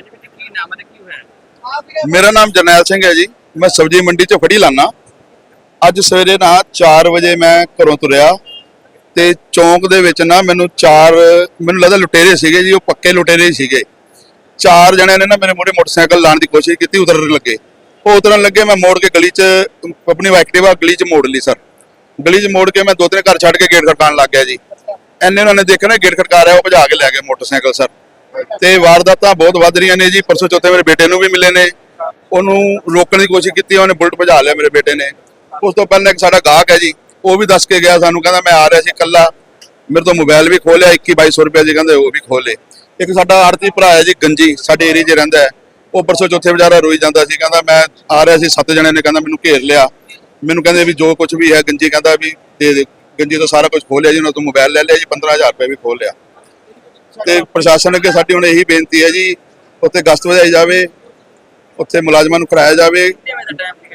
ਹਾਂਜੀ ਵੀ ਕੀ ਨਾਮ ਹੈ ਤੇ ਕੀ ਹੋਇਆ ਮੇਰਾ ਨਾਮ ਜਰਨੈਲ ਸਿੰਘ ਹੈ ਜੀ। ਮੈਂ ਸਬਜ਼ੀ ਮੰਡੀ 'ਚ ਫੜੀ ਲਾਨਾ। ਅੱਜ ਸਵੇਰੇ ਨਾ 4 ਵਜੇ ਮੈਂ ਘਰੋਂ ਤੁਰਿਆ ਤੇ ਚੌਂਕ ਦੇ ਵਿੱਚ ਨਾ ਮੈਨੂੰ ਚਾਰ, ਮੈਨੂੰ ਲੱਗਦਾ ਲੁਟੇਰੇ ਸੀਗੇ ਜੀ, ਉਹ ਪੱਕੇ ਲੁਟੇਰੇ ਸੀਗੇ। ਚਾਰ ਜਣਿਆਂ ਨੇ ਨਾ ਮੇਰੇ ਮੋੜੇ ਮੋਟਰਸਾਈਕਲ ਲਾਉਣ ਦੀ ਕੋਸ਼ਿਸ਼ ਕੀਤੀ, ਉਤਰਨ ਲੱਗੇ। ਉਹ ਉਤਰਨ ਲੱਗੇ, ਮੈਂ ਮੋੜ ਕੇ ਗਲੀ 'ਚ, ਆਪਣੀ ਐਕਟਿਵਾ ਗਲੀ 'ਚ ਮੋੜ ਲਈ ਸਰ। ਗਲੀ 'ਚ ਮੋੜ ਕੇ ਮੈਂ ਦੋ ਤਿੰਨ ਘਰ ਛੱਡ ਕੇ ਗੇਟ ਖੜਕਾਉਣ ਲੱਗ ਗਿਆ ਜੀ। ਐਨੇ ਉਹਨਾਂ ਨੇ ਦੇਖਿਆ ਨਾ, ਗੇਟ ਖੜਕਾ ਰਿਹਾ, ਉਹ ਭਜਾ ਕੇ ਲੈ ਗਏ ਮੋਟਰਸਾਈਕਲ ਸਰ। ਤੇ ਵਾਰਦਾਤਾਂ ਬਹੁਤ ਵੱਧ ਰਹੀਆਂ ਨੇ ਜੀ। ਪਰਸੋਂ ਚੌਥੇ ਮੇਰੇ ਬੇਟੇ ਨੂੰ ਵੀ ਮਿਲੇ ਨੇ। ਉਹਨੂੰ ਰੋਕਣ ਦੀ ਕੋਸ਼ਿਸ਼ ਕੀਤੀ, ਉਹਨੇ ਬੁਲਟ ਭਜਾ ਲਿਆ ਮੇਰੇ ਬੇਟੇ ਨੇ। ਉਸ ਤੋਂ ਪਹਿਲਾਂ ਇੱਕ ਸਾਡਾ ਗਾਹਕ ਹੈ ਜੀ, ਉਹ ਵੀ ਦੱਸ ਕੇ ਗਿਆ ਸਾਨੂੰ, ਕਹਿੰਦਾ ਮੈਂ ਆ ਰਿਹਾ ਸੀ ਇਕੱਲਾ। ਮੇਰੇ ਤੋਂ ਮੋਬਾਈਲ ਵੀ ਖੋਲਿਆ 21 2200 ਰੁਪਏ ਜੀ ਕਹਿੰਦੇ ਉਹ ਵੀ ਖੋਲੇ ਇੱਕ ਸਾਡਾ ਆਰਤੀ ਭਰਾ ਹੈ ਜੀ, ਗੰਜੀ, ਸਾਡੇ ਏਰੀਏ 'ਚ ਰਹਿੰਦਾ ਹੈ। ਉਹ ਪਰਸੋਂ ਚੌਥੇ ਵਿਚਾਰਾ ਰੋਈ ਜਾਂਦਾ ਸੀ, ਕਹਿੰਦਾ ਮੈਂ ਆ ਰਿਹਾ ਸੀ, ਸੱਤ ਜਣੇ ਨੇ ਕਹਿੰਦਾ ਮੈਨੂੰ ਘੇਰ ਲਿਆ। ਮੈਨੂੰ ਕਹਿੰਦੇ ਵੀ ਜੋ ਕੁਝ ਵੀ ਹੈ, ਗੰਜੀ ਕਹਿੰਦਾ ਵੀ ਦੇ ਦੇ। ਗੰਜੀ ਤੋਂ ਸਾਰਾ ਕੁਝ ਖੋਲਿਆ ਜੀ, ਉਹਨਾਂ ਤੋਂ ਮੋਬਾਈਲ ਲੈ ਲਿਆ ਜੀ 15000 ਰੁਪਏ ਵੀ ਖੋਲ ਲਿਆ। ਤੇ ਪ੍ਰਸ਼ਾਸਨ ਅੱਗੇ ਸਾਡੀ ਹੁਣ ਇਹੀ ਬੇਨਤੀ ਹੈ ਜੀ ਉੱਥੇ ਗਸ਼ਤ ਵਧਾਈ ਜਾਵੇ ਉੱਥੇ ਮੁਲਾਜ਼ਮਾਂ ਨੂੰ ਕਰਾਇਆ ਜਾਵੇ।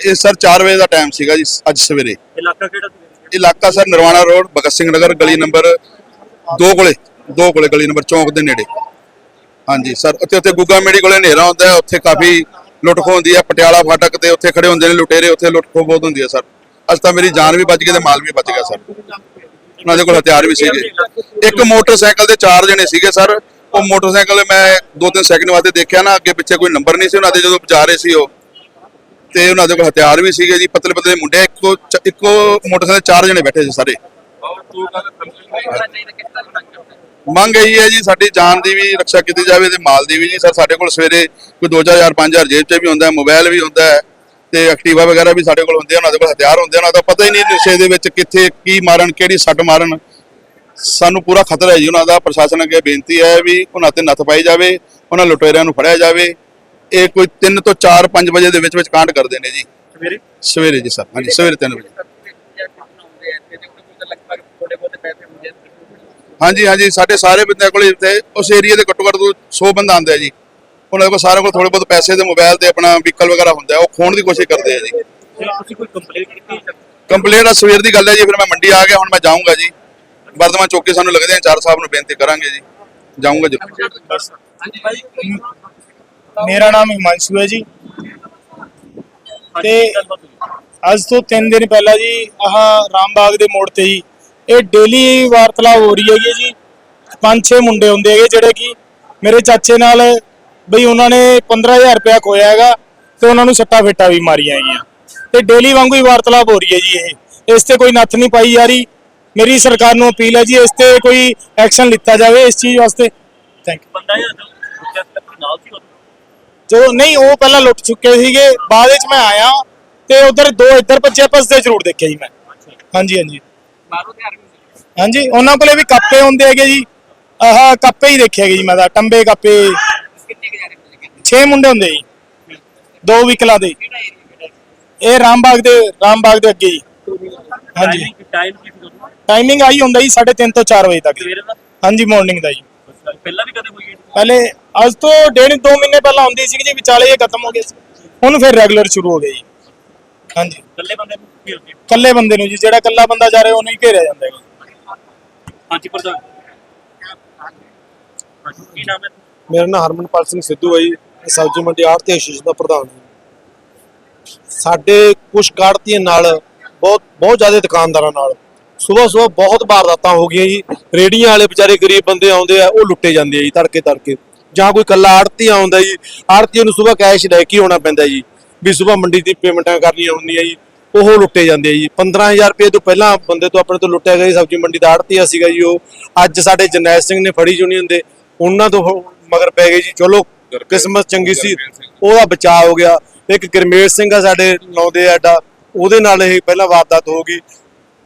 ਇਹ ਸਰ 4 ਵਜੇ ਦਾ ਟਾਈਮ ਸੀਗਾ ਜੀ ਅੱਜ ਸਵੇਰੇ। ਇਲਾਕਾ ਕਿਹੜਾ ਸੀ? ਇਲਾਕਾ ਸਰ ਨਰਵਾਣਾ ਰੋਡ ਭਗਤ ਸਿੰਘ ਨਗਰ ਗਲੀ ਨੰਬਰ 2 ਕੋਲੇ 2 ਕੋਲੇ ਗਲੀ ਨੰਬਰ ਚੌਂਕ ਦੇ ਨੇੜੇ। ਹਾਂਜੀ ਸਰ ਉੱਥੇ ਉੱਥੇ ਗੁੱਗਾ ਮੇੜੀ ਕੋਲੇ ਹਨੇਰਾ ਹੁੰਦਾ ਹੈ ਉੱਥੇ ਕਾਫੀ ਲੁੱਟ ਖੋਹ ਹੁੰਦੀ ਹੈ ਪਟਿਆਲਾ ਫਾਟਕ ਤੇ ਉੱਥੇ ਖੜੇ ਹੁੰਦੇ ਨੇ ਲੁਟੇਰੇ ਉੱਥੇ ਲੁੱਟ ਖੋਹ ਬਹੁਤ ਹੁੰਦੀ ਹੈ ਸਰ। ਅੱਜ ਤਾਂ ਮੇਰੀ ਜਾਨ ਵੀ ਬਚ ਗਈ ਤੇ ਮਾਲ ਵੀ ਬਚ ਗਿਆ ਸਰ। ਉਹਨਾਂ ਦੇ ਕੋਲ ਹਥਿਆਰ ਵੀ ਸੀਗੇ। ਇੱਕ ਮੋਟਰਸਾਈਕਲ ਤੇ ਚਾਰ ਜਣੇ ਸੀਗੇ ਸਰ। ਉਹ ਮੋਟਰਸਾਈਕਲ ਮੈਂ ਦੋ ਤਿੰਨ ਸੈਕਿੰਡ ਵਾਸਤੇ ਦੇਖਿਆ ਨਾ ਅੱਗੇ ਪਿੱਛੇ ਕੋਈ ਨੰਬਰ ਨਹੀਂ ਸੀ ਉਹਨਾਂ ਦੇ ਜਦੋਂ ਜਾ ਰਹੇ ਸੀ ਉਹ। ਤੇ ਉਹਨਾਂ ਦੇ ਕੋਲ ਹਥਿਆਰ ਵੀ ਸੀਗੇ ਜੀ ਪਤਲੇ ਪਤਲੇ ਮੁੰਡੇ। ਇੱਕੋ ਇੱਕੋ ਮੋਟਰਸਾਈਕਲ ਚਾਰ ਜਣੇ ਬੈਠੇ ਸੀ ਸਾਰੇ। ਦਾ ਮੰਗ ਇਹੀ ਹੈ ਜੀ ਸਾਡੀ ਜਾਨ ਦੀ ਵੀ ਰੱਖਿਆ ਕੀਤੀ ਜਾਵੇ ਤੇ ਮਾਲ ਦੀ ਵੀ ਜੀ। ਸਰ ਸਾਡੇ ਕੋਲ ਸਵੇਰੇ ਕੋਈ 2000 5000 ਜੇਬ 'ਚ ਵੀ ਹੁੰਦਾ ਹੈ ਮੋਬਾਈਲ ਵੀ ਹੁੰਦਾ ਹੈ। ਤੇ ਐਕਟਿਵਾ ਵਗੈਰਾ ਵੀ ਸਾਡੇ ਕੋਲ ਹੁੰਦੇ ਉਹਨਾਂ ਦੇ ਕੋਲ ਹਥਿਆਰ ਹੁੰਦੇ ਉਹਨਾਂ ਦਾ ਪਤਾ ਹੀ ਨਹੀਂ ਨਸ਼ੇ ਦੇ ਵਿੱਚ ਕਿੱਥੇ ਕੀ ਮਾਰਨ ਕਿਹੜੀ ਸੱਟ ਮਾਰਨ। ਸਾਨੂੰ ਪੂਰਾ ਖਤਰਾ ਹੈ ਜੀ ਉਹਨਾਂ ਦਾ ਪ੍ਰਸ਼ਾਸਨ ਅੱਗੇ ਬੇਨਤੀ ਹੈ ਵੀ ਉਹਨਾਂ ਤੇ ਨੱਥ ਪਾਈ ਜਾਵੇ ਉਹਨਾਂ ਲੁਟੇਰਿਆਂ ਨੂੰ ਫੜਿਆ ਜਾਵੇ। ਇਹ ਕੋਈ 3 ਤੋਂ 4 5 ਵਜੇ ਦੇ ਵਿੱਚ ਵਿੱਚ ਕਾਂਡ ਕਰਦੇ ਨੇ ਜੀ। ਸਵੇਰੇ? ਸਵੇਰੇ ਜੀ ਸਰ ਹਾਂਜੀ ਸਵੇਰੇ 3 ਵਜੇ। ਹਾਂਜੀ ਹਾਂਜੀ ਸਾਡੇ ਸਾਰੇ ਬੰਦਿਆਂ ਕੋਲ ਇੱਥੇ ਉਸ ਏਰੀਆ ਦੇ ਘੱਟੋ ਘੱਟ 100 ਬੰਦਾ ਆਉਂਦਾ ਹੈ ਜੀ। ਉਹਨਾਂ ਕੋਲ ਸਾਰਿਆਂ ਕੋਲ ਥੋੜੇ ਬਹੁਤ ਪੈਸੇ ਤੇ ਮੋਬਾਈਲ ਤੇ ਆਪਣਾ ਵਹੀਕਲ ਵਗੈਰਾ ਹੁੰਦਾ ਹੈ ਉਹ ਖੋਣ ਦੀ ਕੋਸ਼ਿਸ਼ ਕਰਦੇ ਆ ਜੀ। ਤੁਸੀਂ ਕੋਈ ਕੰਪਲੇਂਟ ਕੀਤੀ ਕੰਪਲੇਂਟ ਆ ਸਵੇਰ ਦੀ ਗੱਲ ਹੈ ਜੀ ਫਿਰ ਮੈਂ ਮੰਡੀ ਆ ਗਿਆ ਹੁਣ ਮੈਂ ਜਾਊਂਗਾ ਜੀ। ਵਰਧਮਾਨ ਚੌਕੀ ਸਾਨੂੰ ਲੱਗਦੇ ਆ ਚਾਰ ਸਾਹਿਬ ਨੂੰ ਬੇਨਤੀ ਕਰਾਂਗੇ ਜੀ। ਜਾਊਂਗਾ ਜੀ। ਮੇਰਾ ਨਾਮ ਹਿਮਾਂਸ਼ੂ ਹੈ ਜੀ। ਤੇ ਅੱਜ ਤੋਂ 3 ਦਿਨ ਪਹਿਲਾਂ ਜੀ ਆਹ ਰਾਮਬਾਗ ਦੇ ਮੋੜ ਤੇ ਜੀ ਇਹ ਡੇਲੀ ਵਾਰਤਲਾਪ ਹੋ ਰਹੀ ਹੈਗੀ ਜੀ। ਪੰਜ ਛੇ ਮੁੰਡੇ ਹੁੰਦੇ ਹੈਗੇ ਜਿਹੜੇ ਕਿ ਮੇਰੇ ਚਾਚੇ ਨਾਲ ਬਈ ਉਹਨਾਂ ਨੇ 15000 ਰੁਪਇਆ ਖੋਇਆ ਹੈਗਾ ਤੇ ਉਹਨਾਂ ਨੂੰ ਸੱਟਾ ਫੇਟਾ ਵੀ ਮਾਰੀਆਂ ਹੈਗੀਆਂ। ਤੇ ਡੇਲੀ ਵਾਂਗੂ ਹੀ ਵਾਰਤਲਾਪ ਹੋ ਰਹੀ ਹੈ ਜੀ ਇਹ। ਇਸ ਤੇ ਕੋਈ ਨੱਥ ਨਹੀਂ ਪਾਈ ਜਾ ਰਹੀ। ਮੇਰੀ ਸਰਕਾਰ ਨੂੰ ਅਪੀਲ ਹੈ ਜੀ ਇਸ ਤੇ ਕੋਈ ਐਕਸ਼ਨ ਲਿੱਤਾ ਜਾਵੇ ਇਸ ਚੀਜ਼ ਵਾਸਤੇ। ਥੈਂਕ ਯੂ ਬੰਦਾ ਨਾਲ ਸੀ ਜਦੋਂ ਨਹੀਂ ਉਹ ਪਹਿਲਾਂ ਲੁੱਟ ਚੁੱਕੇ ਸੀਗੇ। ਬਾਅਦ ਵਿੱਚ ਮੈਂ ਆਇਆ ਤੇ ਉਧਰ ਦੋ ਇੱਧਰ ਭੱਜੇ ਪਸਦੇ ਜ਼ਰੂਰ ਦੇਖਿਆ ਜੀ ਮੈਂ। ਹਾਂਜੀ ਹਾਂਜੀ। ਹਾਂਜੀ ਉਹਨਾਂ ਕੋਲੇ ਵੀ ਕੱਪੇ ਹੁੰਦੇ ਹੈਗੇ ਜੀ। ਆਹ ਕੱਪੇ ਹੀ ਦੇਖੇ ਹੈਗੇ ਜੀ ਮੈਂ ਤਾਂ। ਟੰਬੇ ਕੱਪੇ ਕਿੰਨੇ ਕੁ ਜਾਣੇ ਤੁਸੀਂ ਕਿੰਨੇ 6 ਮੁੰਡੇ ਹੁੰਦੇ ਜੀ। ਦੋ ਵਿਕਲਾਂ ਦੇ। ਇਹ ਰਾਮਬਾਗ ਦੇ ਰਾਮਬਾਗ ਦੇ ਅੱਗੇ ਜੀ। ਹਾਂਜੀ। ਟਾਈਮ ਕੀ ਸੀ ਉਦੋਂ? ਟਾਈਮਿੰਗ ਆਈ ਹੁੰਦਾ ਜੀ 3:30 ਤੋਂ 4 ਵਜੇ ਤੱਕ। ਜੀ। ਸਵੇਰੇ ਦਾ? ਹਾਂਜੀ ਮਾਰਨਿੰਗ ਦਾ ਜੀ। ਪਹਿਲਾਂ ਵੀ ਕਦੇ ਹੋਈ ਹੈ ਪਹਿਲੇ ਅੱਜ ਤੋਂ ਡੇਢ ਦੋ ਮਹੀਨੇ ਪਹਿਲਾਂ ਹੁੰਦੀ ਸੀ ਜੀ ਵਿਚਾਲੇ ਇਹ ਖਤਮ ਹੋ ਗਿਆ ਸੀ। ਹੁਣ ਫਿਰ ਰੈਗੂਲਰ ਸ਼ੁਰੂ ਹੋ ਗਿਆ ਜੀ। ਹਾਂਜੀ। ਇਕੱਲੇ ਬੰਦੇ ਨੂੰ ਕੀ ਹੁੰਦੀ ਇਕੱਲੇ ਬੰਦੇ ਨੂੰ ਜੀ ਜਿਹੜਾ ਇਕੱਲਾ ਬੰਦਾ ਜਾ ਰਿਹਾ ਉਹਨੂੰ ਹੀ ਘੇਰਿਆ ਜਾਂਦਾ ਹੈਗਾ ਹਾਂਜੀ ਪ੍ਰਧਾਨ। ਹਾਂਜੀ, ਕੀ ਨਾਮ ਹੈ? ਮੇਰਾ ਨਾਮ ਹਰਮਨਪਾਲ ਸਿੰਘ ਸਿੱਧੂ ਹੈ ਜੀ। ਸਬਜ਼ੀ ਮੰਡੀ ਆੜਤੀ ਐਸੋਸੀਏਸ਼ਨ ਦਾ ਪ੍ਰਧਾਨ ਹਾਂ। ਸਾਡੇ ਕੁਝ ਕਾੜਤੀਆਂ ਨਾਲ, ਬਹੁਤ ਬਹੁਤ ਜ਼ਿਆਦਾ ਦੁਕਾਨਦਾਰਾਂ ਨਾਲ ਸਵੇਰ ਸਵੇਰ ਬਹੁਤ ਵਾਰਦਾਤਾਂ ਹੋ ਗਈਆਂ ਜੀ। ਰੇੜੀਆਂ ਵਾਲੇ ਵਿਚਾਰੇ ਗਰੀਬ ਬੰਦੇ ਆਉਂਦੇ ਆ, ਉਹ ਲੁੱਟੇ ਜਾਂਦੇ ਆ ਜੀ, ਤੜਕੇ ਤੜਕੇ। ਜਾਂ ਕੋਈ ਕੱਲਾ ਆੜਤੀ ਆਉਂਦਾ ਜੀ ਆੜਤੀ ਨੂੰ ਸਵੇਰ ਕੈਸ਼ ਲੈ ਕੇ ਆਉਣਾ ਪੈਂਦਾ ਜੀ, ਵੀ ਸਵੇਰ ਮੰਡੀ ਦੀ ਪੇਮੈਂਟਾਂ ਕਰਨੀਆਂ ਹੁੰਦੀਆਂ ਜੀ, ਉਹ ਲੁੱਟੇ ਜਾਂਦੇ ਆ ਜੀ। 15000 ਰੁਪਏ ਤੋਂ ਪਹਿਲਾਂ ਬੰਦੇ ਤੋਂ ਆਪਣੇ ਤੋਂ ਲੁੱਟਿਆ ਗਿਆ ਜੀ, ਸਬਜ਼ੀ ਮੰਡੀ ਦਾ ਆੜਤੀਆ ਸੀਗਾ ਜੀ ਉਹ। ਅੱਜ ਸਾਡੇ ਜਰਨੈਲ ਸਿੰਘ ਨੇ ਫੜੀ ਯੂਨੀਅਨ ਦੇ ਉਹਨਾਂ ਤੋਂ ਮਗਰ ਪੈ ਗਏ ਜੀ, ਚਲੋ ਕਿਸਮਤ ਚੰਗੀ ਸੀ। ਉਹਦਾ ਬਚਾਅ ਹੋ ਗਿਆ। ਇੱਕ ਗਰਮੇਲ ਸਿੰਘ ਆ ਸਾਡੇ ਲਾਉਂਦੇ ਅੱਡਾ। ਉਹਦੇ ਨਾਲ ਇਹ ਪਹਿਲਾਂ ਵਾਰਦਾਤ ਹੋ ਗਈ।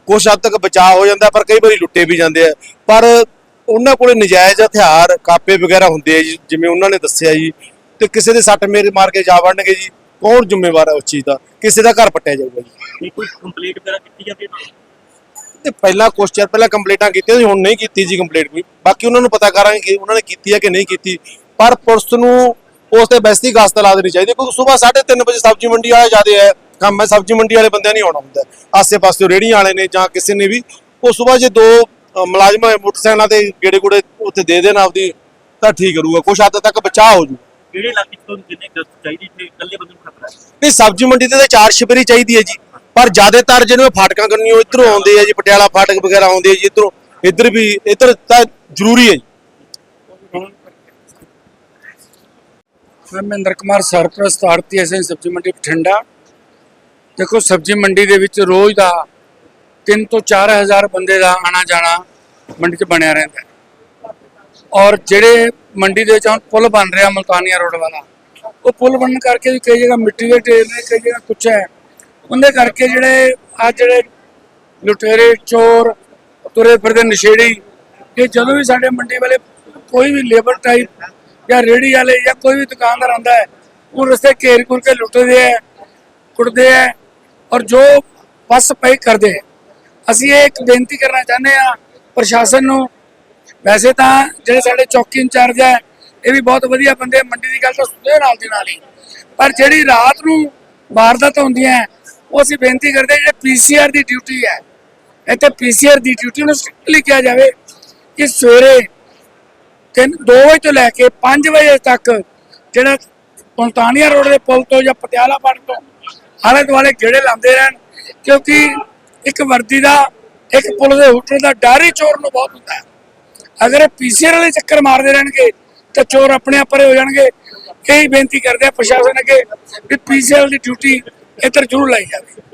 ਕੁਛ ਹੱਦ ਤੱਕ ਬਚਾਅ ਹੋ ਜਾਂਦਾ ਪਰ ਕਈ ਵਾਰੀ ਲੁੱਟੇ ਵੀ ਜਾਂਦੇ ਆ। ਪਰ ਉਹਨਾਂ ਕੋਲੇ ਨਜਾਇਜ਼ ਹਥਿਆਰ ਕਾਪੇ ਵਗੈਰਾ ਹੁੰਦੇ ਆ ਜੀ ਜਿਵੇਂ ਉਹਨਾਂ ਨੇ ਦੱਸਿਆ ਜੀ। ਤੇ ਕਿਸੇ ਦੇ ਸੱਟ ਮੇਰੇ ਮਾਰ ਕੇ ਜਾ ਵੜਨਗੇ ਜੀ। ਕੌਣ ਜ਼ਿੰਮੇਵਾਰ ਹੈ ਉਸ ਚੀਜ਼ ਦਾ? ਕਿਸੇ ਦਾ ਘਰ ਪੱਟਿਆ ਜਾਊਗਾ ਜੀ। ਇਹ ਕੋਈ ਕੰਪਲੀਟ ਵਗੈਰਾ ਕੀਤੀ ਜਾਂਦੀ ਹੈ? ਤੇ ਪਹਿਲਾਂ ਕੁਛ ਚਿਰ ਪਹਿਲਾਂ ਕੰਪਲੀਟਾਂ ਕੀਤੀਆਂ ਸੀ ਹੁਣ ਨਹੀਂ ਕੀਤੀ ਜੀ ਕੰਪਲੀਟ ਕੋਈ। ਬਾਕੀ ਉਹਨਾਂ ਨੂੰ ਪਤਾ ਕਰਾਂਗੇ ਕਿ ਉਹਨਾਂ ਨੇ ਕੀਤੀ ਹੈ ਕਿ ਨਹੀਂ ਕੀਤੀ। ਪਰ ਪੁਲਿਸ ਨੂੰ ਉਸ ਤੇ ਬੈਸਤੀ ਗਸਤ ਲਾ ਦੇਣੀ ਚਾਹੀਦੀ ਕਿਉਂਕਿ ਸਵੇਰ 3:30 ਵਜੇ ਸਬਜ਼ੀ ਮੰਡੀ ਵਾਲੇ ਜਾਂਦੇ ਆ ਕੰਮ ਹੈ ਸਬਜ਼ੀ ਮੰਡੀ ਵਾਲੇ ਬੰਦਿਆਂ ਨਹੀਂ ਆਉਣਾ ਹੁੰਦਾ ਆਸੇ-ਪਾਸੇ ਰੇੜੀਆਂ ਵਾਲੇ ਨੇ ਜਾਂ ਕਿਸੇ ਨੇ ਵੀ ਉਹ ਸਵੇਰ ਜੇ ਦੋ ਮੁਲਾਜ਼ਮ ਮੋਟਰਸਾਈਕਲਾਂ ਤੇ ਗੇੜੇ ਗੁੜੇ ਉੱਥੇ ਦੇ ਦੇਣ ਆਪਦੀ ਤਾਂ ਠੀਕ ਰਹੂਗਾ ਕੁਛ ਹੱਦ ਤੱਕ ਬਚਾਅ ਹੋ ਜੂ ਕਿਹੜੇ ਇਲਾਕੇ ਤੁਹਾਨੂੰ ਜਿੰਨੇ ਗਸਤ ਚਾਹੀਦੀ ਤੇ ਇਕੱਲੇ ਬੰਦੇ ਨੂੰ ਖਤਰਾ ਹੈ? ਨਹੀਂ ਸਬਜ਼ੀ ਮੰਡੀ ਤੇ ਤਾਂ ਚਾਰ ਛਿਪਰੀ ਚਾਹੀਦੀ ਹੈ ਜੀ ਪਰ ਜ਼ਿਆਦਾਤਰ ਜਿਹਨੂੰ ਫਾਟਕਾਂ ਕਰਨੀ ਉਹ ਇਧਰੋਂ ਆਉਂਦੇ ਆ ਜੀ ਪਟਿਆਲਾ ਫਾਟਕ ਵਗੈਰਾ ਆਉਂਦੇ ਆ ਜੀ ਇਧਰੋਂ ਇੱਧਰ ਵੀ ਇੱਧਰ ਤਾਂ ਜ਼ਰੂਰੀ ਹੈ ਜੀ। ਮੈਂ ਮਹਿੰਦਰ ਕੁਮਾਰ ਸਰਪ੍ਰਸਤ ਆੜਤੀ ਐਸਐਨ ਸਬਜ਼ੀ ਮੰਡੀ ਬਠਿੰਡਾ। ਦੇਖੋ, ਸਬਜ਼ੀ ਮੰਡੀ ਦੇ ਵਿੱਚ ਰੋਜ਼ ਦਾ 3 ਤੋਂ 4000 ਬੰਦੇ ਦਾ ਆਣਾ ਜਾਣਾ ਮੰਡੀ 'ਚ ਬਣਿਆ ਰਹਿੰਦਾ। ਔਰ ਜਿਹੜੇ ਮੰਡੀ ਦੇ ਵਿੱਚ ਹੁਣ ਪੁਲ ਬਣ ਰਿਹਾ ਮਲਤਾਨੀਆ ਰੋਡ ਵਾਲਾ, ਉਹ ਪੁਲ ਬਣਨ ਕਰਕੇ ਵੀ ਕਈ ਜਗ੍ਹਾ ਮਿੱਟੀ ਦੇ ਢੇਰ ਨੇ, ਕਈ ਜਗ੍ਹਾ ਕੁਛ ਹੈ। ਉਹਦੇ ਕਰਕੇ ਜਿਹੜੇ ਆ ਜਿਹੜੇ ਲੁਟੇਰੇ, ਚੋਰ, ਤੁਰੇ ਫਿਰਦੇ ਨਸ਼ੇੜੀ, ਇਹ ਜਦੋਂ ਵੀ ਸਾਡੇ ਮੰਡੀ ਵਾਲੇ ਕੋਈ ਵੀ ਲੇਬਰ ਟਾਈਪ ਜਾਂ ਰੇੜੀ ਵਾਲੇ ਜਾਂ ਕੋਈ ਵੀ ਦੁਕਾਨਦਾਰ ਆਉਂਦਾ ਹੈ, ਉਹ ਰਸਤੇ ਘੇਰ ਘੁਰ ਕੇ ਲੁੱਟਦੇ ਹੈ, ਕੁੱਟਦੇ ਹੈ ਔਰ ਜੋ ਬਸ ਪਈ ਕਰਦੇ ਅਸੀਂ ਇਹ ਇੱਕ ਬੇਨਤੀ ਕਰਨਾ ਚਾਹੁੰਦੇ ਆ ਪ੍ਰਸ਼ਾਸਨ ਨੂੰ। ਵੈਸੇ ਤਾਂ ਜਿਹੜੇ ਸਾਡੇ ਚੌਕੀ ਇੰਚਾਰਜ ਹੈ, ਇਹ ਵੀ ਬਹੁਤ ਵਧੀਆ ਬੰਦੇ ਮੰਡੀ ਦੀ ਗੱਲ ਤਾਂ ਸੁਣਦੇ ਨਾਲ ਦੀ ਨਾਲ ਹੀ। ਪਰ ਜਿਹੜੀ ਰਾਤ ਨੂੰ ਵਾਰਦਾਤ ਹੁੰਦੀਆਂ ਉਹ ਅਸੀਂ ਬੇਨਤੀ ਕਰਦੇ ਹਾਂ ਜਿਹੜੇ ਪੀਸੀਆਰ ਦੀ ਡਿਊਟੀ ਹੈ। ਇੱਥੇ ਪੀਸੀਆਰ ਦੀ ਡਿਊਟੀ ਨੂੰ ਸਟ੍ਰਿਕਟਲੀ ਕਿਹਾ ਜਾਵੇ ਕਿ ਸਵੇਰੇ ਤਿੰਨ 2 ਵਜੇ ਤੋਂ ਲੈ ਕੇ 5 ਵਜੇ ਤੱਕ ਜਿਹੜਾ ਪੁਲਤਾਨੀਆ ਰੋਡ ਦੇ ਪੁਲ ਤੋਂ ਜਾਂ ਪਟਿਆਲਾ ਪੜ ਤੋਂ ਆਲੇ ਦੁਆਲੇ ਗੇੜੇ ਲਾਉਂਦੇ ਰਹਿਣ, ਕਿਉਂਕਿ ਇੱਕ ਵਰਦੀ ਦਾ, ਇੱਕ ਪੁਲ ਦੇ ਹੁਟਰ ਦਾ ਡਰ ਹੀ ਚੋਰ ਨੂੰ ਬਹੁਤ ਹੁੰਦਾ ਹੈ। ਅਗਰ ਇਹ ਪੀਸੀਆਰ ਵਾਲੇ ਚੱਕਰ ਮਾਰਦੇ ਰਹਿਣਗੇ, ਤਾਂ ਚੋਰ ਆਪਣੇ ਆਪਰੇ ਹੋ ਜਾਣਗੇ। ਇਹੀ ਬੇਨਤੀ ਕਰਦੇ ਆ ਪ੍ਰਸ਼ਾਸਨ ਅੱਗੇ ਵੀ ਪੀਸੀਆਰ ਦੀ ਡਿਊਟੀ ਇੱਧਰ ਜ਼ਰੂਰ ਲਾਈ ਜਾਵੇ।